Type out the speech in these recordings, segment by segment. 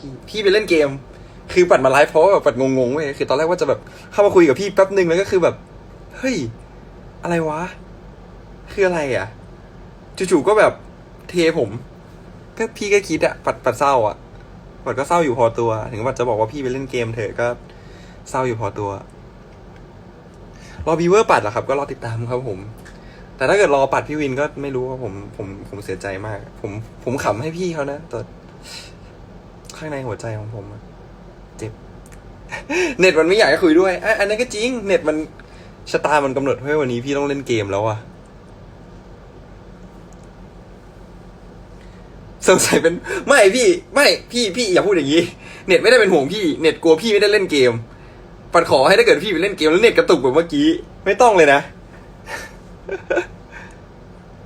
พี่ พี่ไปเล่นเกม คือปัดมาไลฟ์เพราะว่าแบบปัดงงๆเว้ยคือตอนแรกว่าจะแบบเข้ามาคุยกับพี่แป๊บนึงแล้วก็คือแบบ เฮ้ย อะไรวะ คืออะไรอะจู่ๆก็แบบเทผม ก็พี่ก็คิดอะปัดปัดเศร้าอะปัดก็เศร้าอยู่พอตัว ถึงปัดจะบอกว่าพี่ไปเล่นเกมเถอะก็เศร้าอยู่พอตัว รอบีเวอร์ปัดเหรอครับ ก็รอติดตามครับผม แต่ถ้าเกิดรอปัดพี่วินก็ไม่รู้ว่าผมผมผมเสียใจมาก ผมผมขำให้พี่เขานะแต่ ข้างในหัวใจของผมอะเจ็บ เน็ตมันไม่อยากให้คุยด้วยอะอันนั้นก็จริง เน็ตมันชะตามันกำหนดให้วันนี้พี่ต้องเล่นเกมแล้วอะสงสัยเป็นไม่พี่ ไม่พี่พี่อย่าพูดอย่างนี้ เน็ตไม่ได้เป็นห่วงพี่เน็ตกลัวพี่ไม่ได้เล่นเกม ปัดขอให้ถ้าเกิดพี่ไปเล่นเกมแล้วเน็ตกระตุกแบบเมื่อกี้ ไม่ต้องเลยนะ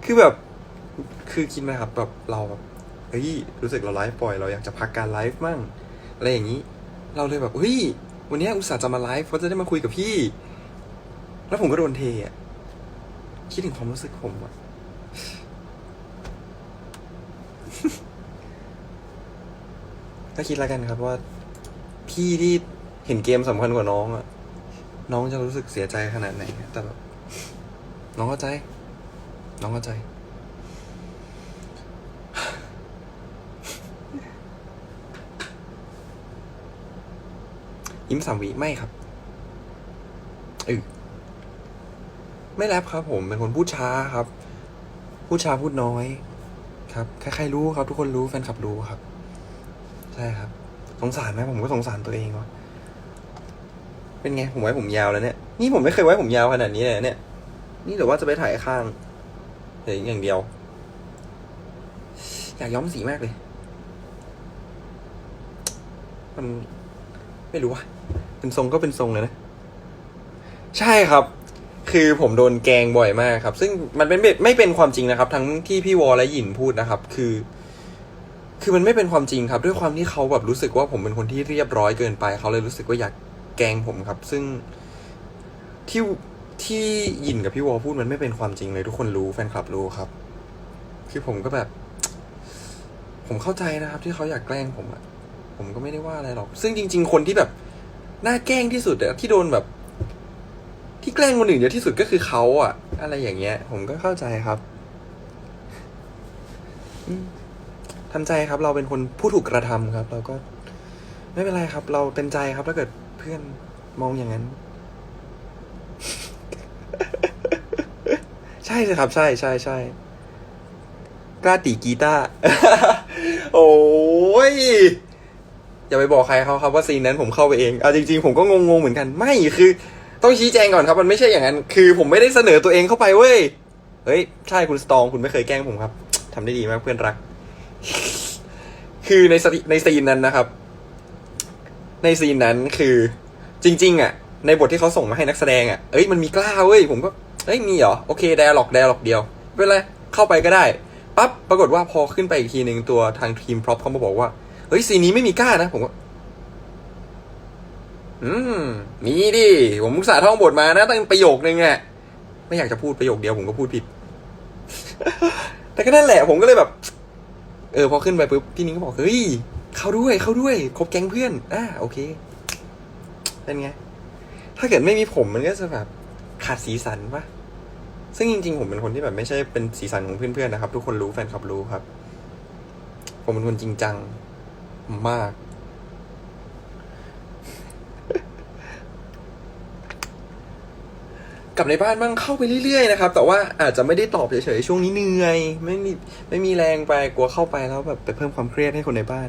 คือแบบ คือคิดไหมครับแบบเราแบบ ฮ้ยรู้สึกเราไลฟ์ปล่อยเราอยากจะพักการไลฟ์มั่งอะไรอย่างนี้ เราเลยแบบเฮ้ยวันนี้อุตส่าห์จะมาไลฟ์เพราะจะได้มาคุยกับพี่ แล้วผมก็โดนเทอะคิดถึงความรู้สึกผมอะก็คิดแล้วกันครับว่า พี่ที่เห็นเกมสำคัญกว่าน้องอะน้องจะรู้สึกเสียใจขนาดไหนแต่แบบน้องเข้าใจ น้องเข้าใจ ยิ้มสามวิไม่ครับเออไม่แรปครับ ผมเป็นคนพูดช้าครับ พูดช้าพูดน้อย ครับใครๆรู้ครับ ทุกคนรู้แฟนคลับรู้ครับ ใช่ครับ สงสารไหมผมก็สงสารตัวเองวะเป็นไงผมไว้ผมยาวแล้วเนี่ยนี่ผมไม่เคยไว้ผมยาวขนาดนี้เลยเนี่ย นี่เดี๋ยวว่าจะไปถ่ายข้างเดี๋ยวอย่างเดียว อยากย้อมสีมากเลย มันไม่รู้ว่ะ เป็นทรงก็เป็นทรงเลยนะ ใช่ครับ คือผมโดนแกงบ่อยมากครับ ซึ่งมันเป็นไม่เป็นความจริงนะครับ ทั้งที่พี่วอและหยินพูดนะครับ คือ คือมันไม่เป็นความจริงครับ ด้วยความที่เขาแบบรู้สึกว่าผมเป็นคนที่เรียบร้อยเกินไป เขาเลยรู้สึกว่าอยากแกงผมครับ ซึ่งที่ที่หยินกับพี่วอพูดมันไม่เป็นความจริงเลย ทุกคนรู้แฟนคลับรู้ครับ คือผมก็แบบ ผมเข้าใจนะครับ ที่เขาอยากแกล้งผมอะผมก็ไม่ได้ว่าอะไรหรอก ซึ่งจริง ๆ คนที่แบบ น่าแกล้งที่สุดอะที่โดนแบบ ที่แกล้งคนอื่นเยอะที่สุดก็คือเขาอะอะไรอย่างเงี้ย ผมก็เข้าใจครับทำใจครับ เราเป็นคนผู้ถูกกระทำครับ เราก็ ไม่เป็นไรครับ เราเต็มใจครับถ้าเกิดเพื่อนมองอย่างนั้น ใช่เลยครับ ใช่ใช่ใช่กล้าตีกีตาร์โอ้ย อย่าไปบอกใครเขาครับว่าซีนนั้นผมเข้าไปเองเอาจริงๆผมก็งงๆเหมือนกันไม่คือ ต้องชี้แจงก่อนครับ มันไม่ใช่อย่างนั้น คือผมไม่ได้เสนอตัวเองเข้าไปเว้ยเฮ้ยใช่คุณสตองคุณไม่เคยแกล้งผมครับทำได้ดีมากเพื่อนรัก คือในสติในซีนนั้นนะครับ ในซีนนั้นคือจริง ๆ อะ ในบทที่เขาส่งมาให้นักแสดงอะเอ้ยมันมีกล้าเว้ยผมก็เอ้ยมีเหรอโอเคไดอะล็อกไดอะล็อกเดียวเป็นไรเข้าไปก็ได้ปั๊บปรากฏว่าพอขึ้นไปอีกทีหนึ่งตัวทางทีมพร็อพเขามาบอกว่า เฮ้ยซีนี้ไม่มีกล้านะผมก็อืมมีดิผมมุกษาท่องบทมานะตั้งประโยคนึงอะไม่อยากจะพูดประโยคเดียวผมก็พูดผิด แต่ก็นั่นแหละ ผมก็เลยแบบ เออพอขึ้นไปปุ๊บพี่นิ้งก็บอกเฮ้ยเข้าด้วยเข้าด้วย คบแก๊งเพื่อนอ่าโอเคเป็นไง ถ้าเกิดไม่มีผมมันก็จะแบบขาดสีสันปะซึ่งจริงๆ ผมเป็นคนที่แบบไม่ใช่เป็นสีสันของเพื่อนๆนะครับ ทุกคนรู้แฟนคลับรู้ครับ ผมเป็นคนจริงจัง มาก กลับในบ้านบ้างเข้าไปเรื่อยๆนะครับ แต่ว่าอาจจะไม่ได้ตอบเฉยๆช่วงนี้เหนื่อย ไม่มีไม่มีแรงไปกลัวเข้าไปแล้วแบบไปเพิ่มความเครียดให้คนในบ้าน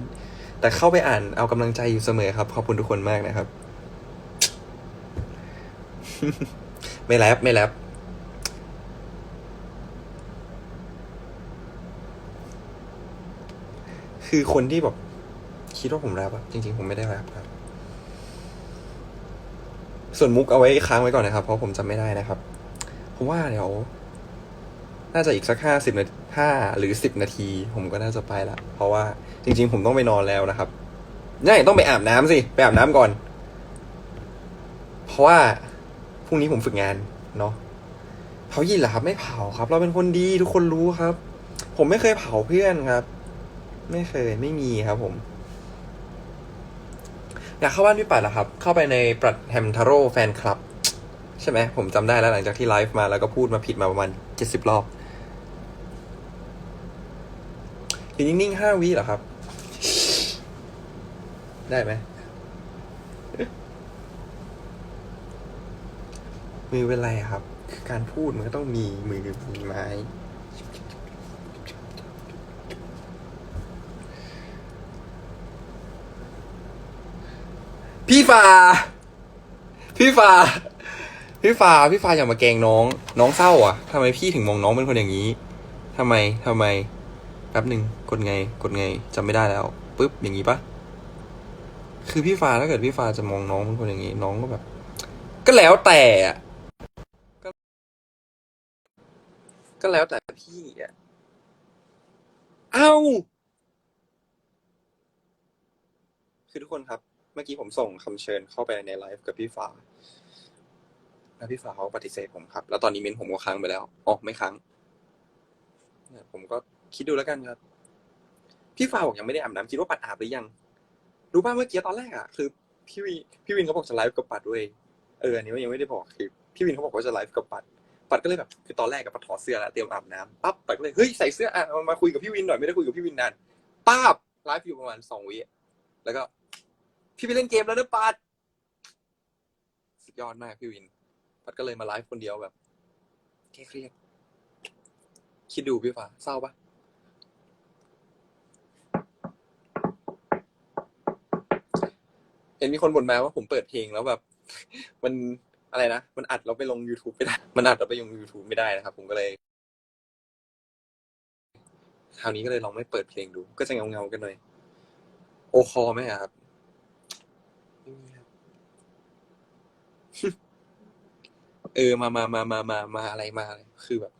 แต่เข้าไปอ่านเอากำลังใจอยู่เสมอครับ ขอบคุณทุกคนมากนะครับ ไม่แรปไม่แรปคือคนที่แบบ คิดว่าผมแรปอะจริง ๆ ผมไม่ได้แรปครับ ส่วนมุกเอาไว้ค้างไว้ก่อนนะครับ เพราะผมจำไม่ได้นะครับ ผมว่าเดี๋ยว น่าจะอีกสักห้าสิบนาห้าหรือสิบนาที ผมก็น่าจะไปละ เพราะว่าจริง ๆ ผมต้องไปนอนแล้วนะครับนี่ต้องไปอาบน้ำสิ ไปอาบน้ำก่อน เพราะว่าพรุ่งนี้ผมฝึกงานเนาะเผายินเหรอครับ ไม่เผาครับ เราเป็นคนดีทุกคนรู้ครับ ผมไม่เคยเผาเพื่อนครับ ไม่เคยไม่มีครับผม อยากเข้าบ้านพี่ปัดเหรอครับ เข้าไปในปรัดแฮมทาโร่แฟนคลับ ใช่ไหม ผมจำได้แล้วหลังจากที่ไลฟ์มาแล้วก็พูดมาผิดมาประมาณเจ็ดสิบรอบอยู่นิ่งๆห้าวิเหรอครับ ได้ไหมมือเป็นไรครับ คือการพูดมันก็ต้องมีมือมีไม้ พี่ฟ้า พี่ฟ้า พี่ฟ้า พี่ฟ้าอย่ามาแกงน้อง น้องเศร้าอะทำไมพี่ถึงมองน้องเป็นคนอย่างนี้ทำไมทำไมแป๊บหนึ่งกดไง กดไงจำไม่ได้แล้วปุ๊บอย่างนี้ปะคือพี่ฟ้าถ้าเกิดพี่ฟ้าจะมองน้องเป็นคนอย่างนี้ น้องก็แบบ ก็แล้วแต่ก็ก็แล้วแต่พี่อะเอ้าคือทุกคนครับ เมื่อกี้ผมส่งคำเชิญเข้าไปในไลฟ์กับพี่ฟ้าแล้วพี่ฟ้าเขาปฏิเสธผมครับ แล้วตอนนี้เมนผมก็ค้างไปแล้วอ๋อไม่ค้างเนี่ยผมก็คิดดูแล้วกันครับ พี่ฟ้าบอกยังไม่ได้อาบน้ำคิดว่าปัดอาบหรือยัง รู้ป่ะเมื่อกี้ตอนแรกอะคือพี่วิพี่วินเขาบอกจะไลฟ์กับปัดด้วยเอออันนี้ยังไม่ได้บอกคือพี่วินเขาบอกว่าจะไลฟ์กับปัด ปัดก็เลยแบบคือตอนแรกกับปัดถอดเสื้อแล้วเตรียมอาบน้ำปั๊บปัดก็เลยเฮ้ยใส่เสื้ออะมามาคุยกับพี่วินหน่อยไม่ได้คุยกับพี่วินนานป้าบไลฟ์อยู่ประมาณสองวิแล้วก็ พี่ไปเล่นเกมแล้วนะปัดสุดยอดมากพี่วิน ปัดก็เลยมาไลฟ์คนเดียวแบบเครียดคิดดูพี่ฟ้าเศร้าปะเห็นมีคนบ่นมาว่าผมเปิดเพลงแล้วแบบ มันอะไรนะ มันอัดเราไปลง YouTube ไม่ได้ มันอัดเราไปลง YouTube ไม่ได้นะครับ ผมก็เลย คราวนี้ก็เลยลองไม่เปิดเพลงดู ก็จะเงาเงาๆกันหน่อย โอคอไหมครับ ไม่มีครับ เออมามามามามามาอะไรมาอะไรคือแบบ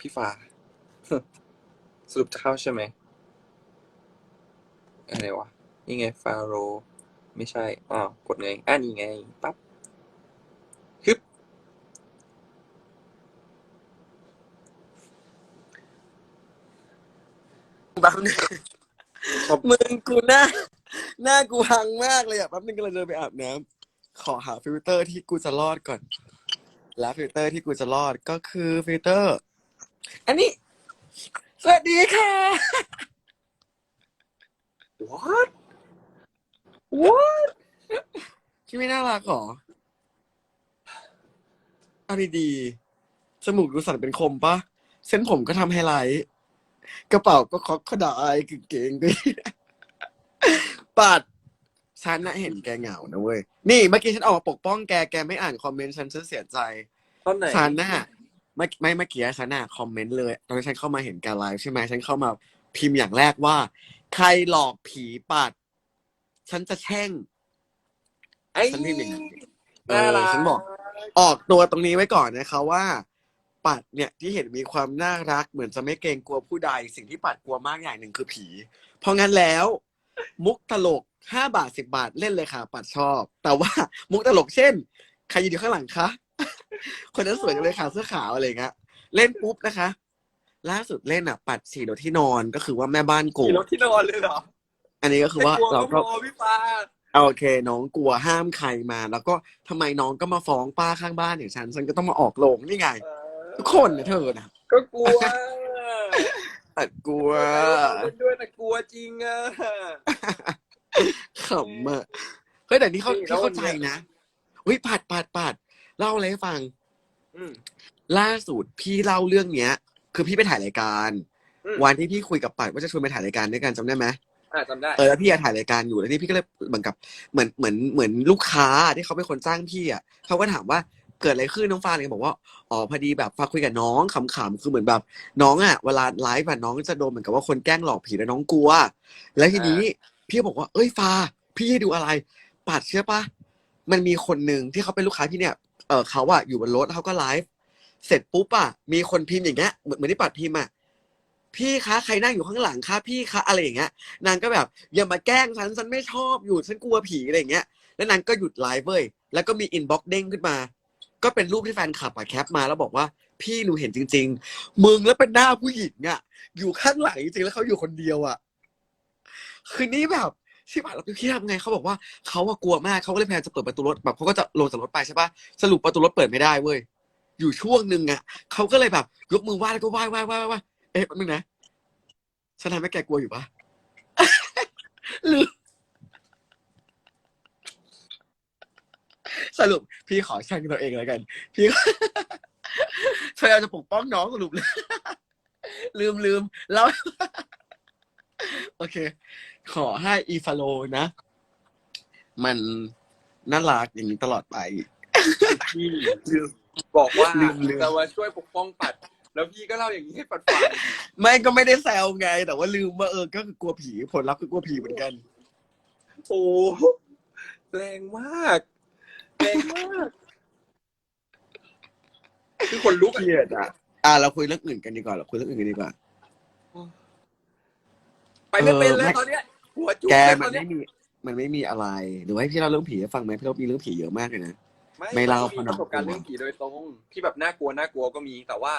พี่ฟ้าสรุปจะเข้าใช่ไหมอะไรวะ นี่ไงฟาโร ไม่ใช่อ้าวกดไงอ่านี่ไง ปั๊บฮึบแป๊บนึงครับ มึงกูหน้า หน้ากูพังมากเลยอะแป๊บนึงก็เลยเดินไปอาบน้ำ ขอหาฟิลเตอร์ที่กูจะรอดก่อน แล้วฟิลเตอร์ที่กูจะรอดก็คือฟิลเตอร์ อันนี้ สวัสดีค่ะ what what ที่ไม่น่ารักหรอเอาดีๆจมูกดูสั่นเป็นคมปะ เส้นผมก็ทำไฮไลท์ กระเป๋าก็คอกขดายกางเกงก็ปัด ฉันน่ะเห็นแกเหงานะเว้ย นี่เมื่อกี้ฉันออกมาปกป้องแก แกไม่อ่านคอมเมนต์ฉันฉันเสียใจ ตอนไหนฉันน่ะไม่ไม่เมื่อกี้ฉันน่ะคอมเมนต์เลย ตอนที่ฉันเข้ามาเห็นการไลฟ์ใช่ไหมฉันเข้ามาพิมพ์อย่างแรกว่า ใครหลอกผีปัด ฉันจะแช่ง ไอ้ฉันพิมพ์อย่างนั้นเอน่าอรักฉันบอก ออกตัวตรงนี้ไว้ก่อนนะคะว่า ปัดเนี่ยที่เห็นมีความน่ารัก เหมือนจะไม่เกรงกลัวผู้ใด สิ่งที่ปัดกลัวมากอย่างหนึ่งคือผี เพราะงั้นแล้ว มุกตลก ห้าบาทสิบาทเล่นเลยค่ะ ปัดชอบ แต่ว่ามุกตลกเช่น ใครยืนอยู่ข้างหลังคะ คนนั้นสวยจังเลยค่ะเสื้อขาวอะไรอย่างเงี้ยเล่นปุ๊บนะคะ ล่าสุดเล่นอะ ปัดฉี่รถที่นอนก็คือว่าแม่บ้านโกรขี่ธรถที่นอนเลยเหรออันนี้ก็คือว่าไม่กลัเราก็พอพี่ฟ้าโอเค น้องกลัวห้ามใครมา แล้วก็ทำไมน้องก็มาฟ้องป้าข้างบ้านอย่างฉันฉันก็ต้องมาออกโรงนี่ไงทุกคนนะเธอนะก็กลัวตัดกลัวเล่นด้วยแต่กลัวจริงอะ ขำอะเฮ้ยแต่นี่เขานี่แล้ว ที่เข้าใจวันเนี้ยนะอุ้ยปัดปัดปัดเล่าอะไรให้ฟัง อืม ล่าสุดพี่เล่าเรื่องเนี้ย คือพี่ไปถ่ายรายการ อืม วันที่พี่คุยกับปัดว่าจะชวนไปถ่ายรายการด้วยกันจำได้ไหมอ่าจำได้ เออแล้วพี่อะถ่ายรายการอยู่แล้วนี่พี่ก็เลยเหมือนกับเหมือนเหมือนเหมือนลูกค้าที่เขาเป็นคนจ้างพี่อะเขาก็ถามว่าเกิดอะไรขึ้นน้องฟางเลยบอกว่าอ๋อพอดีแบบฟาคุยกับน้องขำๆคือเหมือนแบบ น้องอะเวลาไลฟ์อะน้องจะโดนเหมือนกับว่าคนแกล้งหลอกผีแล้วน้องกลัว แล้วทีนี้ พี่บอกว่า เอ้ยฟาพี่ให้ดูอะไรปัดเชื่อปะมันมีคนหนึ่งที่เขาเป็นลูกค้าพี่เนี่ยเออเขาอะอยู่บนรถแล้วเขาก็ไลฟ์เสร็จปุ๊บอะมีคนพิมพ์อย่างเงี้ยเหมือนเหมือนที่ปัดพิมพ์อะพี่คะใครนั่งอยู่ข้างหลังคะพี่คะอะไรอย่างเงี้ย นางก็แบบอย่ามาแกล้งฉันฉันไม่ชอบอยู่ฉันกลัวผีอะไรอย่างเงี้ย แล้วนางก็หยุดไลฟ์เว้ยแล้วก็มีอินบ็อกซ์เด้งขึ้นมา ก็เป็นรูปที่แฟนคลับอะแคปมาแล้วบอกว่าพี่หนูเห็นจริง ๆ มึงแล้วเป็นหน้าผู้หญิงอะอยู่ข้างหลังจริงๆแล้วเขาอยู่คนเดียวอะ คือนี่แบบชิบหายแล้วพี่ทำไงเขาบอกว่าเขาอะกลัวมากเขาก็เลยพยายามจะเปิดประตูรถแบบเขาก็จะลงจากรถไปใช่ปะสรุปประตูรถเปิดไม่ได้เว้ยอยู่ช่วงหนึ่งอะเขาก็เลยแบบยกมือไหว้แล้วก็ไหว้ไหว้ไหว้ไหว้เอ๊ะแป๊บนึงนะฉันทำให้แกกลัวอยู่ปะลืมสรุปพี่ขอช่างตัวเองแล้วกัน พี่พยายามจะปกป้องน้องสรุปเลยลืมลืมแล้ว โอเค ขอให้อีฟาโลนะ มันน่ารักอย่างนี้ตลอดไป พี่ลืมบอกว่าลืมลืมจะมาช่วยปกป้องปัด แล้วพี่ก็เล่าอย่างนี้ให้ปัดฟังไม่ก็ไม่ได้แซวไง แต่ว่าลืมว่าเออก็คือกลัวผีผลลัพธ์คือกลัวผีเหมือนกัน โอ้แรงมากแรงมาก คือคนลุกเคอะรียดอะ อะเราคุยเรื่องอื่นกันดีกว่าเราคุยเรื่องอื่นกันดีกว่า ไปไม่เป็นเลเออไม่ยตอนเนี้ย หัวจุกแกเลยมัตอนนเนี้ไม่ยมีมันไม่มีอะไรหรือว่าให้พี่เล่าเรื่องผีให้ฟังไหมพี่เรามีเรื่องผีเยอะมากเลยนะ ไม่เล่ามีประสบการณ์เรื่องผีโดยตรงที่แบบน่ากลัวน่ากลัวก็มีแต่ว่า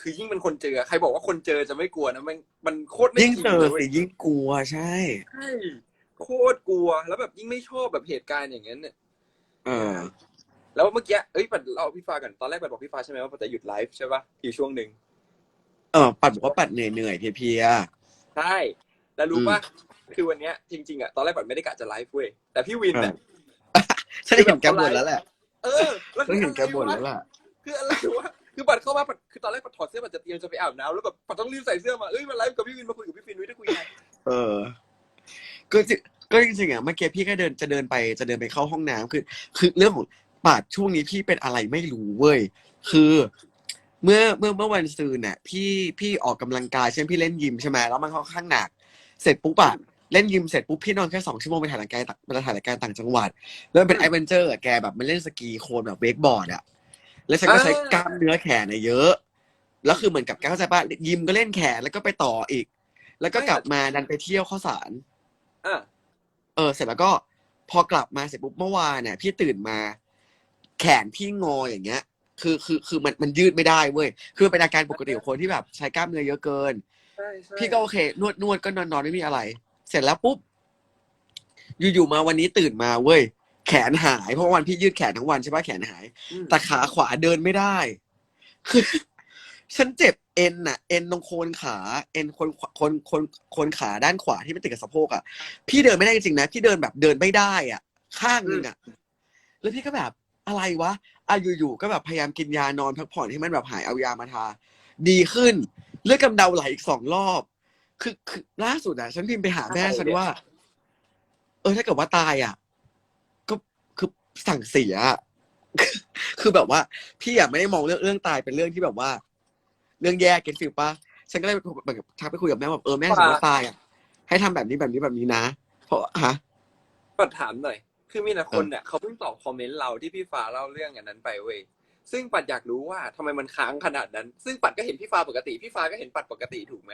คือยิ่งเป็นคนเจอใครบอกว่าคนเจอจะไม่กลัวนะมันมันโคตรไม่ยิ่งจริเจอเลยว้สิยยิ่งกลัวใช่ใช่โคตรกลัวแล้วแบบยิ่งไม่ชอบแบบเหตุการณ์อย่างนั้นเนี่ยเออ แล้วเมื่อกี้เอ้ยปัดเราพี่ฟ้ากันตอนแรกปัดบอกพี่ฟ้าใช่ไหมว่าปัดจะหยุดไลฟ์ใช่ปะอยู่ช่วงหนึ่งเออปัดบอกว่าปัดเหนื่อยเหนื่อยๆเพลียใช่แล้วรู้อืมป่ะ คือวันเนี้ยจริงๆอะตอนแรกปัดไม่ได้กะจะไลฟ์เว้ยแต่พี่วินเนี่ยๆฉันเห็นแกบ่นแล้วแหละเออแล้วฉันเห็นแกบ่นแล้วล่ะคืออะไรวะคือปัดเข้ามาปัดคือตอนแรกปัดถอดเสื้อปัดจะเตรียมจะไปอาบน้ำแล้วแบบปัดต้องรีบใส่เสื้อมาเอ้ยมาไลฟ์กับพี่วินมาคุยกับพี่ฟินวิทย์ได้คุยไงเออก็จริงก็จริงๆอะเมื่อกี้พี่ก็เดินจะเดินไปจะเดินไปเข้าห้องน้ำคือ คือเรื่องของปาดช่วงนี้พี่เป็นอะไรไม่รู้เว้ยคือเมื่อเมื่อเมื่อวันซืนน่ะพี่พี่ออกกำลังกายเช่นพี่เล่นยิมใช่ไหมแล้วมันค่อนข้างหนัก เสร็จปุ๊บอะ เล่นยิมเสร็จปุ๊บพี่นอนแค่สองชั่วโมงไปถ่ายรายการต่างไปถ่ายรายการต่างจังหวัด แล้วมันเป็นไอเวนเจอร์อะแกแบบมันเล่นสกีโคลนแบบเวกบอร์ดอะแล้วฉันก็ใช้กล้ามเนื้อแขนเนี่ยเยอะ แล้วคือเหมือนกับแกเข้าใจป่ะยิมก็เล่นแขนแล้วก็ไปต่ออีก แล้วก็กลับมาดันไปเที่ยวข้าวสารอะเออ เสร็จแล้วก็พอกลับมาเสร็จปุ๊บเมื่อวานเนี่ย พี่ตื่นมา แขนพี่งออย่างเงี้ย คือคือคือมันมันยืดไม่ได้เว้ยคือมันเป็นอาการปกติของคนที่แบบใช้กล้ามเนื้อเยอะเกินใช่ใช่พี่ก็โอเคนวดนวดก็นอนนอนไม่มีอะไร เสร็จแล้วปุ๊บ อยู่ๆมาวันนี้ตื่นมาเว้ย แขนหาย เพราะวันพี่ยืดแขนทั้งวันใช่ปะแขนหายอืมแต่ขาขวาเดินไม่ได้ คือฉันเจ็บเอ็นน่ะ เอ็นตรงโคนขา เอ็นคนคนคนคนขาด้านขวาที่มันติดกับสะโพกอะ พี่เดินไม่ได้จริงๆนะ พี่เดินแบบเดินไม่ได้อะ ข้างหนึงอะ แล้วพี่ก็แบบอะไรวะอะอยู่ๆก็แบบพยายามกินยานอนพักผ่อนให้มันแบบหายเอายามาทา ดีขึ้น เลือดกำเดาไหลอีกสองรอบ คือคือล่าสุดอะ ฉันพิมพ์ไปหาแม่ฉันว่า เออถ้าเกิดว่าตายอะ ก็คือสั่งเสียอะคือแบบว่า พี่อะไม่ได้มองเรื่องเรื่องตายเป็นเรื่องที่แบบว่า เรื่องแย่เก็ตฟิลปะฉันก็เลยเหมือนกับทักไปคุยกับแม่แบบเออแม่สมมติว่าตายอะให้ทำแบบนี้แบบนี้แบบนี้นะ เพราะฮะปัดถามหน่อย คือมีแต่คนเนี่ยเขาเพิ่งตอบคอมเมนต์เราที่พี่ฟ้าเล่าเรื่องอันนั้นไปเว้ยซึ่งปัดอยากรู้ว่าทำไมมันค้างขนาดนั้น ซึ่งปัดก็เห็นพี่ฟ้าปกติ พี่ฟ้าก็เห็นปัดปกติถูกไหม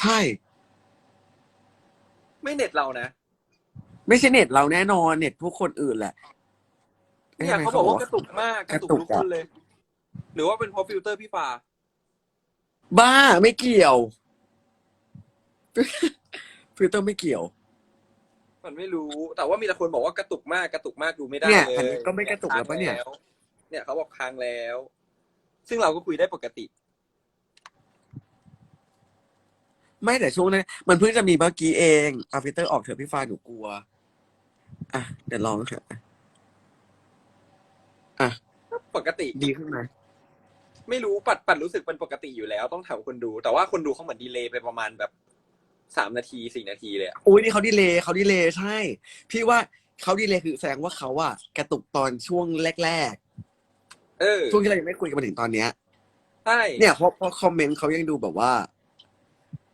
ใช่ ไม่เน็ตเรานะไม่ใช่เน็ตเราแน่นอนเน็ตพวกคนอื่นแหละเนี่ยเขาบอกว่ากระตุกมากกระตุกกระตุกทุกอะคนเลย หรือว่าเป็นเพราะฟิลเตอร์พี่ฟ้าบ้าไม่เกี่ยว ฟิลเตอร์ไม่เกี่ยว มันไม่รู้ แต่ว่ามีแต่คนบอกว่ากระตุกมากกระตุกมากดูไม่ได้เนี่ยเลยอันนี้ก็ไม่กระตุกแล้วปะเนี่ยค้างเนี่ยเขาบอกค้างแล้ว ซึ่งเราก็คุยได้ปกติ ไม่แต่ช่วงนั้นมันเพิ่งจะมีเมื่อกี้เองเอาฟิลเตอร์ออกเถอะพี่ฟ้าหนูกลัว อะ เดี๋ยวลองเถอะปกติดีขึ้นไหมไม่รู้ปัดปัดรู้สึกเป็นปกติอยู่แล้วต้องถามคนดู แต่ว่าคนดูเขาเหมือนดีเลย์ไปประมาณแบบสามนาทีสี่นาทีเลยอะอุ้ยนี่เขาดีเลย์เขาดีเลย์ใช่ พี่ว่าเขาดีเลย์คือแสดงว่าเขาอะกระตุกตอนช่วงแรกเออๆช่วงที่เรายังไม่คุยกันมาถึงตอนเนี้ย ใช่เนี่ยเพราะเพราะคอมเมนต์เขายังดูแบบว่า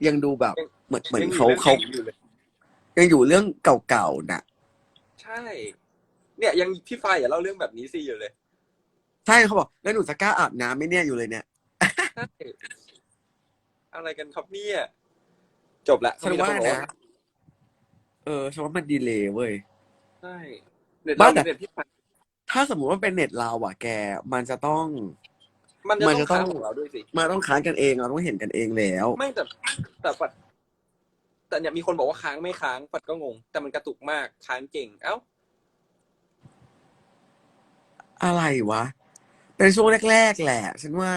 ยังดูแบบยังเหมือนเหมือนยังเขาอยู่เขารื่องอยู่เลยยังอยู่เรื่องเก่าๆน่ะ ใช่ เนี่ยยังพี่ฟ้าอย่าเล่าเรื่องแบบนี้สิอยู่เลย ใช่เขาบอกแล้วหนูจะกล้าอาบน้ำไหม่เนี่ยอยู่เลยเนี่ย ใช่อะไรกันครับเนี่ย จบละฉันว่ามีแต่คบอกนะ เออฉันว่ามันดีเลย์เว้ย ใช่เน็ตบ้าเราแต่ เน็ตพี่ฟ้าถ้าสมมติว่าเป็นเน็ตเราอะแก มันจะต้อง มันจะมันต้จะองต้ค้าองงของเราด้วยสิ มาต้องค้านกันเองเราต้องเห็นกันเองแล้ว ไม่แต่แต่ปัดแต่แต่เนี่ยมีคนบอกว่าค้างไม่ค้างปัดก็งง แต่มันกระตุกมากค้างเก่งเอ้า อะไรวะ เป็นช่วงแรก ๆ แหละ ฉันว่า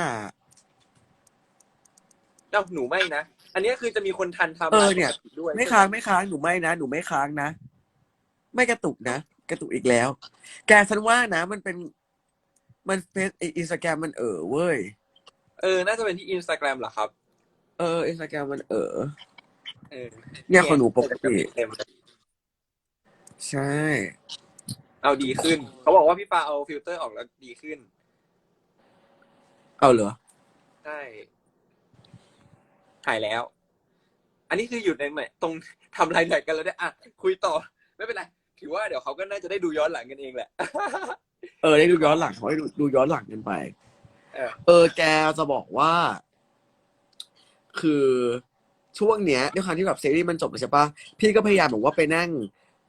เอ้าหนูไม่นะ อันนี้คือจะมีคนทันทำเออเนี่ย ด้วยไม่ค้างไม่ค้างหนูไม่นะหนูไม่ค้างนะ ไม่กระตุกนะ กระตุกอีกแล้ว แกฉันว่านะ มันเป็น มันเฟซอินสตาแกรมมันเออเว้ย เออ น่าจะเป็นที่อินสตาแกรมเหรอครับ เอออินสตาแกรมมันเออ เออเนี่ยของหนูปกติ เต็มเลยใช่ เอาดีขึ้น เขาบอกว่าพี่ปาเอาฟิลเตอร์ออกแล้วดีขึ้น เอาเหรอ ใช่ หายแล้ว อันนี้คืออยู่ในไหนตรงทำรายละเอียดกันแล้วเนี่ยอะ คุยต่อ ไม่เป็นไร ถือว่าเดี๋ยวเขาก็น่าจะได้ดูย้อนหลังกันเองแหละ เออได้ดูย้อนหลังเขาให้ดูดูย้อนหลังกันไป เออ เออ แกจะบอกว่า คือช่วงเนี้ยด้วยความที่แบบซีรีส์มันจบแล้วใช่ปะพี่ก็พยายามแบบว่าไปนั่ง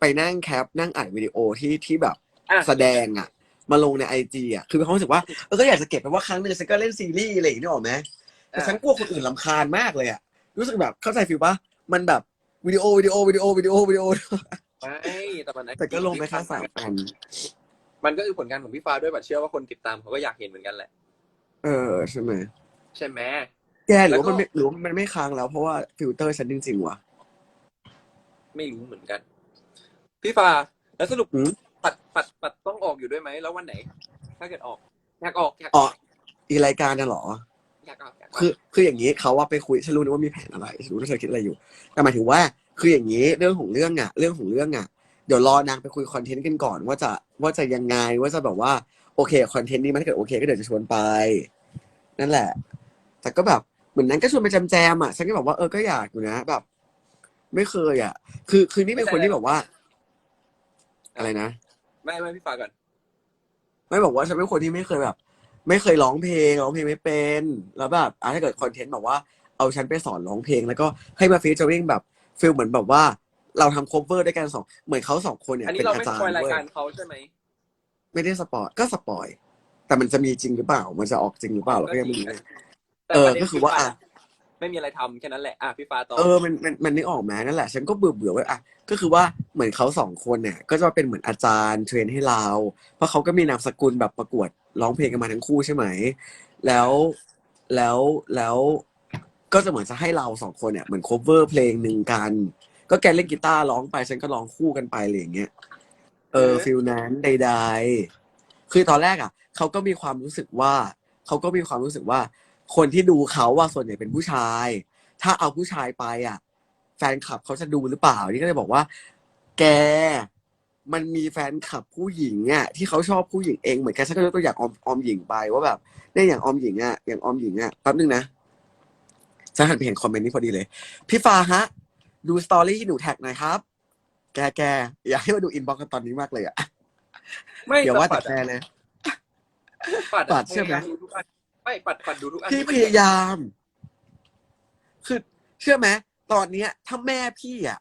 ไปนั่งแคป นั่งอัดวิดีโอที่ที่แบบอะ แสดงอะ มาลงในไอจีอะ คือมีความรู้สึกว่าเออก็อยากจะเก็บไปว่าครั้งหนึ่งฉันก็เล่นซีรีส์อะไรอย่างนี้นึกออกไหมแต่ฉันกลัวคนอื่นลำคาญมากเลยอะ รู้สึกแบบเข้าใจฟิลปะมันแบบวิดีโอวิดีโอวิดีโอวิดีโอวิดีโอไม่แต่มันแต่ก็ลงไปแค่สามอัน มันก็คือผลงานของพี่ฟ้าด้วยบัดเชื่อว่าคนติดตามเขาก็อยากเห็นเหมือนกันแหละ เออใช่ไหมใช่ไหมแกหรือว่าแล้วก็มันไม่หรือว่ามันไม่ค้างแล้วเพราะว่าฟิลเตอร์ฉันจริงๆว่ะไม่รู้เหมือนกัน พี่ฟ้าแล้วสรุปหืมปัดปัดปัดต้องออกอยู่ด้วยไหมแล้ววันไหน ถ้าเกิดออกอยากออกอยากอ๋ออีรายการน่ะเหรอ อยากออกอยากออกคือคืออย่างนี้เขาว่าไปคุยฉันรู้นะว่ามีแผนอะไรฉันรู้ว่าเธอคิดอะไรอยู่ แต่หมายถึงว่า คืออย่างนี้เรื่องของเรื่องอะ เรื่องของเรื่องอะ เดี๋ยวรอนางไปคุยคอนเทนต์กันก่อนว่าจะว่าจะยังไงว่าจะแบบว่าโอเคคอนเทนต์นี้มันถ้าเกิดโอเค ก็เดี๋ยวจะชวนไป นั่นแหละ แต่ก็แบบเหมือนนั้นก็ชวนไปจำแจมๆอะฉันก็แบบว่าเออก็อยากอยู่นะแบบ ไม่เคยอะ คือคือนี่เป็นคนที่แบบว่า อะไรนะไม่ไม่พี่ฟ้าก่อนไม่บอกว่าฉันเป็นคนที่ไม่เคยแบบ ไม่เคยร้องเพลงร้องเพลงไม่เป็น แล้วแบบอะถ้าเกิดคอนเทนต์แบบว่าเอาฉันไปสอนร้องเพลง แล้วก็ให้มาฟีเจอริงแบบฟิลเหมือนแบบว่า เราทำ cover ด้วยกันสองเหมือนเขาสองคนเนี่ยอันนี้เป็นเราอาไม่จารคอยย์รายเว้ยการเขาใช่ไหม ไม่ได้สปอยก็สปอยแต่มันจะมีจริงหรือเปล่า มันจะออกจริงหรือเปล่าเราก็ยังไม่รู้แต่เออประด็นก็คือว่าอะ ไม่มีอะไรทำแค่นั้นแหละอะพี่ฟ้าต่อเออมันมันมันนึกออกมานั่นแหละ ฉันก็เบื่อเบื่อว่าอะก็คือว่าเหมือนเขาสองคนเนี่ย ก็จะเป็นเหมือนอาจารย์เทรนให้เรา เพราะเขาก็มีนามสกุลแบบประกวดร้องเพลงกันมาทั้งคู่ใช่ไหม แล้วแล้วแล้วก็จะเหมือนจะให้เราสองคนเนี่ยเหมือน cover เพลงหนึ่งกัน ก็แกเล่นกีตาร์ร้องไป ฉันก็ร้องคู่กันไปอะไรอย่างเงี้ยเออฟิลนั้นใดๆ คือตอนแรกอะเขาก็มีความรู้สึกว่าเขาก็มีความรู้สึกว่า คนที่ดูเขาว่าส่วนใหญ่เป็นผู้ชาย ถ้าเอาผู้ชายไปอะ แฟนคลับเขาจะดูหรือเปล่า นี่ก็เลยบอกว่า แกมันมีแฟนคลับผู้หญิงอะที่เขาชอบผู้หญิงเองเหมือนกันฉันก็ยกตัวอย่างออมออมหญิงไปว่าแบบเนี่ยอย่างออมหญิงอะอย่างออมหญิงอะแป๊บนึงนะฉันหันไปเห็นคอมเมนต์นี้พอดีเลย พี่ฟ้าฮะ ดูสตอรี่ที่หนูแท็กหน่อยครับ แกแกอยากให้มาดูอินบ็อกซ์กันตอนนี้มากเลยอะไม่อย่าว่าแต่ปัดแกเลยปัดปัดใช่ไหมพยายาดูทุกอันไม่ปัดปัดดูทุกอันพี่พยายาม คือเชื่อไหมตอนเนี้ย ถ้าแม่พี่อะ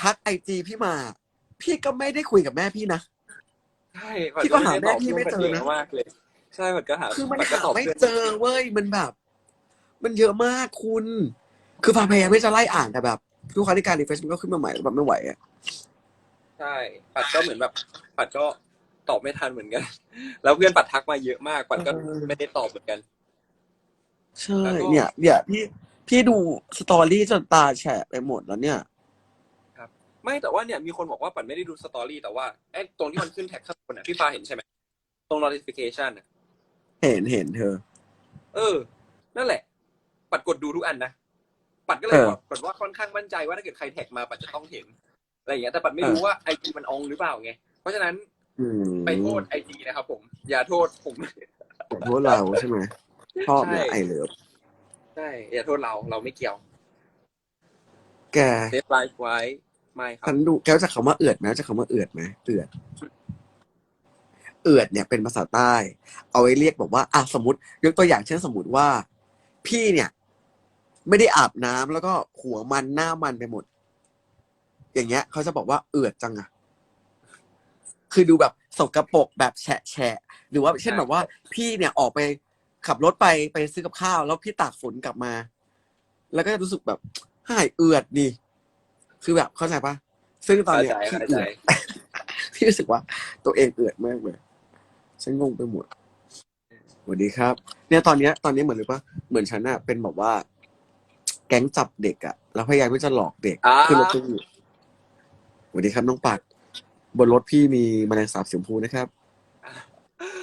ทักไอจีพี่มา พี่ก็ไม่ได้คุยกับแม่พี่นะใช่พี่ก็หาแม่พี่ไม่เจอนะมากเลยใช่ปัดก็หาคือมันปัดก็หาตอบไม่พื่อนเจอเว้ยมันแบบ มันเยอะมากคุณ คือฟ้าพยายามไม่จะไล่อ่านแต่แบบทุกครั้งที่การรีเฟรชมันก็ขึ้นมาใหม่แล้วแบบไม่ไหวอะใช่ปัดก็เหมือนแบบปัดก็ตอบไม่ทันเหมือนกัน แล้วเพื่อนปัดทักมาเยอะมากปัดก็เออไม่ได้ตอบเหมือนกัน ใช่แล้วก็เนี่ยเนี่ยพี่พี่ดูสตอรี่จนตาแฉะไปหมดแล้วเนี่ยไม่แต่ว่าเนี่ยมีคนบอกว่าปัดไม่ได้ดูสตอรี่แต่ว่าไอ้ตรงที่มันขึ้นแท็กข้างบนอะพี่ฟ้าเห็นใช่ไหมตรง notification อะเห็นเห็นเธอ เออ นั่นแหละ ปัดกดดูทุกอันนะ ปัดก็เลยเออบอกปัดว่าค่อนข้างมั่นใจว่าถ้าเกิดใครแท็กมาปัดจะต้องเห็นอะไรอย่างเงี้ยแต่ปัดไม่รู้ว่าไอจีมันอองหรือเปล่าไงเพราะฉะนั้นอืมไปโทษไอจีนะครับผม อย่าโทษผมขอโทษเราใช่ไหมชอบเนี่ยใช่ไอเลิฟใช่อย่าโทษเราเราไม่เกี่ยว แกเซฟไลฟ์ไว้ไม่ครัฉับนดูแกรู้จะคำว่าเอือดไหมรู้จะคำว่าเอือดไหมเอือดเอือดเนี่ยเป็นภาษาใต้ เอาไว้เรียกแบบว่าอะสมมติยกตัวอย่างเช่นสมมติว่า พี่เนี่ย ไม่ได้อาบน้ำแล้วก็หัวมันหน้ามันไปหมด อย่างเงี้ยเขาจะบอกว่าเอือดจังอะคือดูแบบสกปรกแบบแฉะแฉะหรือว่าเช่นแบบว่า พี่เนี่ยออกไปขับรถไปไปซื้อกับข้าว แล้วพี่ตากฝนกลับมา แล้วก็จะรู้สึกแบบหายเอือดดิคือแบบเข้าใจปะซึ่งตอนเข้าเนี้ยใจพี่เข้าเอืใจอด พี่รู้สึกว่า ตัวเองเอือดมากเลยฉันงงไปหมดสวัสดีครับ เนี่ยตอนเนี้ยตอนนี้เหมือนหรือปะเหมือนฉันอะเป็นแบบว่า แก๊งจับเด็กอะแล้วพยายามที่จะหลอกเด็กอ่า ขึ้นรถตู้สวัสดีครับน้องปัดบนรถพี่มีแมลงสาบสีชมพูนะครับ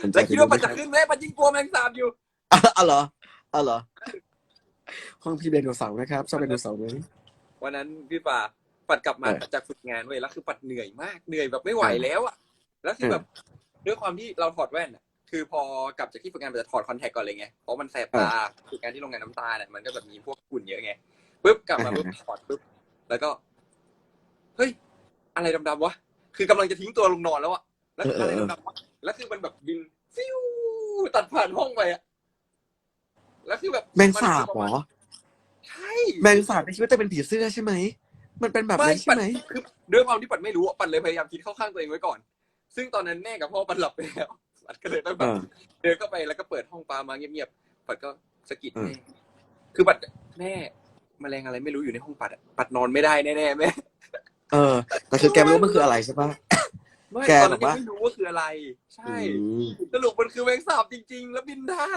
สนใจแล้วคิดว่าไปมันไหจะขึ้นไหมมันยิ่งกลัวแมงสาบอยู่ อะอ๋อเหรออ๋อเหรอห้องพี่เบนโดเสาร์นะครับชอบเบนโดเสาร์ไหม วันนั้นพี่ป่าปัดกลับมาเออจากฝึกงานเว้ยแล้วคือปัดเหนื่อยมากเหนื่อยแบบไม่ไหวเออแล้วอะแล้วคือเออแบบด้วยความที่เราถอดแว่นอะ คือพอกลับจากที่ฝึกงานมันจะถอดคอนแทคก่อนเลยไงเพราะมันแสบตาฝึกงานที่โรงงานน้ำตาเนี่ยมันก็แบบมีพวกฝุ่นเยอะไงปุ๊บกลับมาปุ๊บถอดปุ๊บแล้วก็เฮ้ยอะไรดำๆวะคือกำลังจะทิ้งตัวลงนอนแล้วอะแล้วคืออะไรดำๆวะแล้วคือมันแบบบินฟิวตัดผ่านห้องไปอะแล้วคือแบบแมงสาบเหรอใช่แมงสาบในชีวิตจะเป็นผีเสื้อใช่ไหมมันเป็นแบบนั้นใช่ไหมคือด้วยความที่ปัดไม่รู้อะปัดเลยพยายามคิดเข้าข้างตัวเองไว้ก่อน ซึ่งตอนนั้นแม่กับพ่อปัดหลับไปแล้ว ปัดก็เลยต้องแบเอบอเดินเข้าไปแล้วก็เปิดห้องปลามาเงียบๆปัดก็สะกิดเออแม่คือปัดแม่แมลงอะไรไม่รู้อยู่ในห้องปัดอะปัดนอนไม่ได้แน่ๆแม่เออ แต่คือแกไม่รู้มันคืออะไรใช่ปะไม่แกตอนนั้นแบบยังว่าไม่รู้ว่าคืออะไร ใช่อืมสรุปมันคือแมงสาบจริง ๆ แล้วบินได้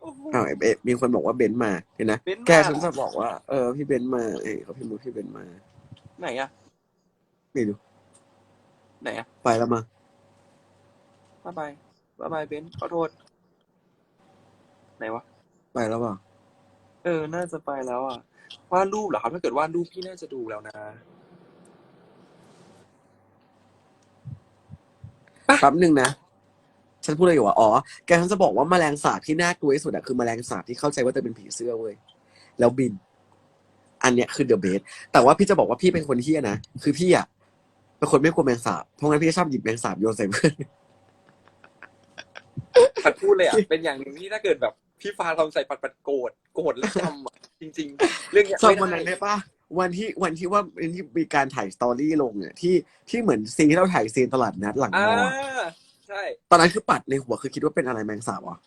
โอ้โหอ้าวเอ๊ะมีคนบอกว่าเบนซ์มาเห็นนะเบนซ์มาแกฉันจะบอกว่าเออพี่เบนซ์มาเอ้ยเขาพิมพ์ว่าพี่เบนซ์มา ไหนอะนี่ดูไหนอะไปแล้วมาบ๊ายบาย บ๊ายบายเบนซ์ขอโทษ ไหนวะ ไปแล้วเปล่าเออ น่าจะไปแล้วอะวาดรูปเหรอครับ ถ้าเกิดวาดรูปพี่น่าจะดูแล้วนะ แป๊บหนึ่งนะ ฉันพูดอะไรอยู่วะอ๋อ แกฉันจะบอกว่าแมลงสาบที่น่ากลัวที่สุดอะคือแมลงสาบที่เข้าใจว่าจะเป็นผีเสื้อเว้ย แล้วบิน อันเนี้ยคือเดอะเบส แต่ว่าพี่จะบอกว่าพี่เป็นคนที่นะ คือพี่อะเป็นคนไม่กลัวแมลงสาบ เพราะงั้นพี่ชอบหยิบแมลงสาบโยนใส่เพื่อน ปัดพูดเลยอะเป็นอย่างหนึ่งที่ถ้าเกิดแบบพี่ฟ้าทำใส่ปัดปัดโกรธโกรธแล้วจำอะจริง ๆ เรื่องเนี้ยจำไม่วันนั้นได้ได้ปะวันที่วันที่ว่าวันที่มีการถ่ายสตอรี่ลงเนี่ยที่ที่เหมือนซีนที่เราถ่ายซีนตลาดนัดหลังมอ่าออะใช่ตอนนั้นคือปัดในหัวคือคิดว่าเป็นอะไรแมงสาบวะ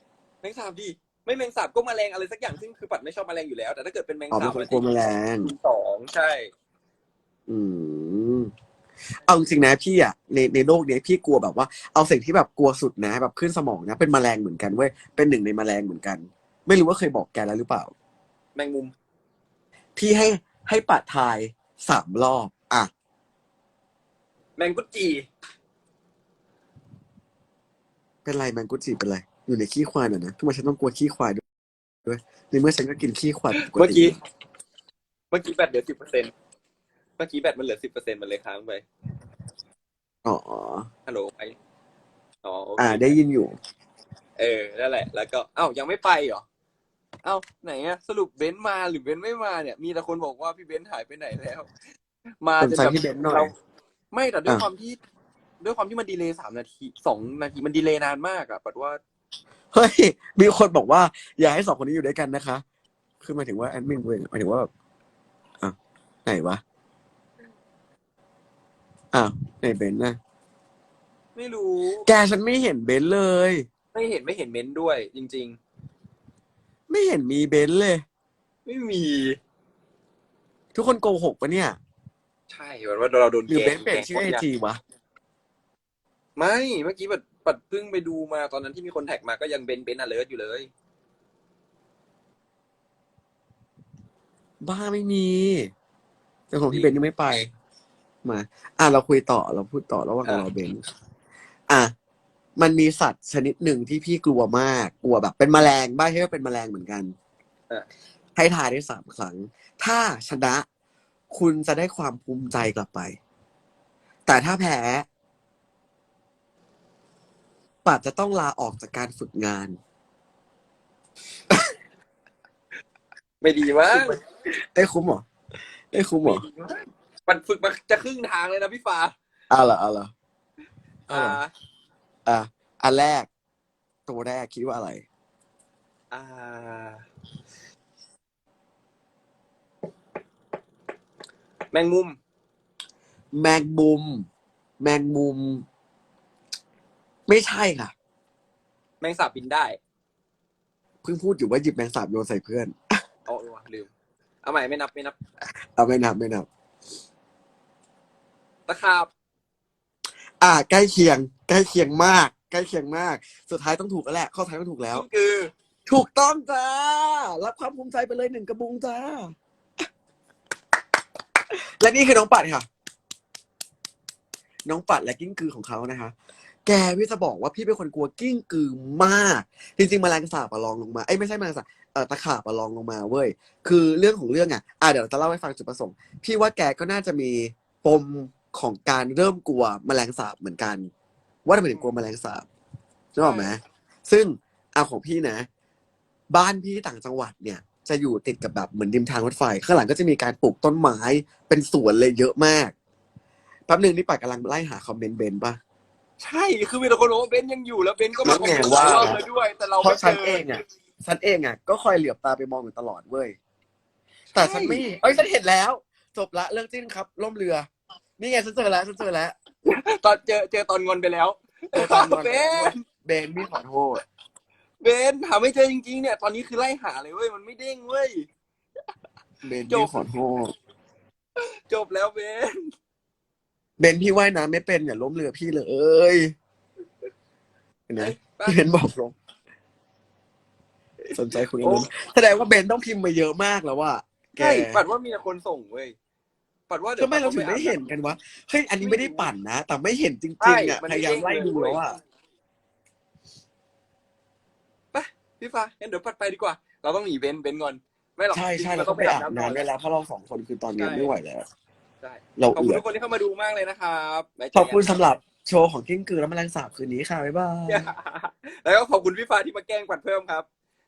แมงสาบดิไม่แมงสาบก็แมลงอะไรสักอย่างซึ่งคือปัดไม่ชอบแมลงอยู่แล้ว แต่ถ้าเกิดเป็นแมงอ๋อสาเป็นบคนกลัวแมลง สองใช่ อืม เอาจริงๆนะพี่อะในในโลกเนี้ยพี่กลัวแบบว่าเอาสิ่งที่แบบกลัวสุดนะแบบขึ้นสมองนะ เป็นแมลงเหมือนกันเว้ยเป็นหนึ่งในแมลงเหมือนกัน ไม่รู้ว่าเคยบอกแกแล้วหรือเปล่า แมงมุม พี่ให้ให้ปัดทายสามรอบอะแมงกุดจี เป็นไรแมงกุจิเป็นไร อยู่ในขี้ควายน่ะนะทำไมฉันต้องกลัวขี้ควายด้วยด้วยในเมื่อฉันก็กินขี้ควายปกเมื่อติกี้ เมื่อกี้แบตเหลือสิบเปอร์เซ็นเมื่อกี้แบตมันเหลือสิบเปอร์เซ็นมันเลยค้างไปอ๋อ ฮัลโหลไปอ๋อโอเคอ่า ได้ยินอยู่ เออนั่นแหละ แล้วก็เอ้ายังไม่ไปเหรอเอ้าไหนอะสรุปเบนซ์มาหรือเบนซ์ไม่มาเนี่ย มีแต่คนบอกว่าพี่เบนซ์หายไปไหนแล้ว มาสนจนใจแบบพี่เบนซ์หน่อยราไม่แต่ด้วยอะ ความที่ ด้วยความที่มันดีเลย์สามนาทีสองนาทีมันดีเลย์นานมากอะปัดว่า เฮ้ย มีคนบอกว่า อย่าให้สองคนนี้อยู่ด้วยกันนะคะ คือหมายถึงว่าแอดมินเองหมายถึงว่าแบบอะไหนวะ อ้าวไหนเบนซ์นะไม่รู้ แกฉันไม่เห็นเบนซ์เลย ไม่เห็นไม่เห็นเบนซ์ด้วย จริง ไม่เห็นมีเบนซ์เลย ๆ ไม่มี ทุกคนโกหกปะเนี่ย ใช่เหมือนว่าเราโดนหรือแกเบล้นงซ์เปลี่ยนชื่อไอแกล้งจีวะ ไม่เมื่อกี้ปัดปัดเพิ่งไปดูมาตอนนั้นที่มีคนแท็กมาก็ยังเบนซ์เบนซ์อเลิร์อยู่เลย บ้าไม่มี แต่ของพี่เบนซ์ยังไม่ไป มา อะเราคุยต่อเราพูดต่อระหว่างอะเราเบนซ์อะมันมีสัตว์ชนิดหนึ่งที่พี่กลัวมากกลัวแบบ เป็นแมลงบ้าใช่ไหมเป็นแมลงเหมือนกันอะให้ทายได้สามครั้ง ถ้าชนะ คุณจะได้ความภูมิใจกลับไป แต่ถ้าแพ้ปัดจะต้องลาออกจากการฝึกงาน ไม่ดีมากไอ้ยคุ้มเหรอไอ้ยคุ้มเหรไม่อดี มากมันฝึกมาจะครึ่งทางเลยนะพี่ฟ้าอะเหรออะเหรออะอ่าเหรออะอันแรก ตัวแรกคิดว่าอะไร อ่า แมงมุม แมงมุม แมงมุม ไม่ใช่ค่ะ แมงสาบบินได้เพิ่งพูดอยู่ว่าหยิบแมงสาบโยนใส่เพื่อน เอาเออว่ะลืม เอาใหม่ไม่นับไม่นับ เอาไม่นับไม่นับ ตะขาบอ่า ใกล้เคียง ใกล้เคียงมาก ใกล้เคียงมาก สุดท้ายต้องถูกแล้วแหละ ข้อท้ายต้องถูกแล้วกิ้งกือ ถูกต้องจ้า รับความภูมิใจไปเลยหนึ่งกระบุงจ้า และนี่คือน้องปัดค่ะ น้องปัดและกิ้งกือของเขานะคะ แกพี่จะบอกว่าพี่เป็นคนกลัวกิ้งกือมาก จริงๆแมลงสาบอะลองลงมา เอ้ยไม่ใช่แมลงสาบเออตะขาบอะลองลงมาเว้ย คือเรื่องของเรื่องอะอะเดี๋ยวจะเล่าให้ฟังจุดประสงค์ พี่ว่าแกก็น่าจะมีปม ของการเริ่มกลัวแมลงสาบเหมือนกัน ว่าทำไมถึงกลัวแมลงสาบใช่ไหมซึ่งเอาของพี่นะ บ้านพี่ต่างจังหวัดเนี่ย จะอยู่ติดกับแบบเหมือนริมทางรถไฟ ข้างหลังก็จะมีการปลูกต้นไม้เป็นสวนเลยเยอะมากแป๊บหนึ่งนี่ปัดกำลังไล่หาคอมเมนต์เบนปะ ใช่คือมีแต่คนบอกว่าเบนซ์ยังอยู่แล้วเบนซ์ก็มานั่นไงว่าเราเลยด้วย แต่เราเพราะไม่ฉันจเองอะฉันเองอะก็คอยเหลือบตาไปมองอยู่ตลอดเว้ยแต่ฉันไม่เอ้ยฉันเห็นแล้ว จบละเรื่องจิ้นครับล่มเรือ นี่ไงฉันเจอแล้วฉันเจอแล้วตอนเจอเจอตอนงอนไปแล้วเจอตอนนอนเบนเบนพี่ขอโทษเบนหาไม่เจอจริงๆเนี่ย ตอนนี้คือไล่หาเลยเว้ยมันไม่เด้งเว้ย เบนจพี่บ ขอโทษจบแล้วเบนเบนพี่ว่ายน้ำไม่เป็นอย่าล้มเรือพี่เลยเห็นไหมพี่เบนบอกลงสนใจคุยกันไหมแสดงว่าเบนต้องพิมพ์มาเยอะมากแล้วว่าแก ใช่ปัดว่ามีแต่คนส่งเว้ย ปัดว่าเดี๋ยวทำไมเราถึงไม่เห็นกันวะเฮ้ยอันนี้ไม่ได้ปั่นนะ แต่ไม่เห็นจริงๆอะพยายามไล่ดูแล้วอะพี่ฟ้างั้นเดี๋ยวปัดไปดีกว่า เราต้องหนีเบนซ์เบนซ์ก่อนไม่หรอกใช่ใช่เราต้องไปอาบน้ำเวลาเพราะเราสองคนคือตอนนี้ไม่ไหวแล้วใช่เราขอบเอืคุณอดทุกคนที่เข้ามาดูมากเลยนะครับไว้เจขอบคุณกันสำหรับโชว์ของกิ้งกือและแมลงสาบคืนนี้ค่ะบ๊ายบาย แล้วก็ขอบคุณพี่ฟ้าที่มาแกล้งปัดเพิ่มครับ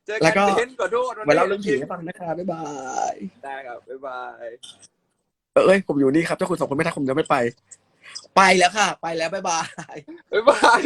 เจอแล้กันวก็เบนซ์ขอโทษวันไว้นี้เล่าเรื่องผีให้ฟังนะคะบ๊ายบาย ได้ครับ บ๊ายบาย เออเอ้ยผมอยู่นี่ครับถ้าคุณสองคนไม่ทักผมจะไม่ไป ไปแล้วค่ะ ไปแล้วบ๊ายบาย บ๊ายบาย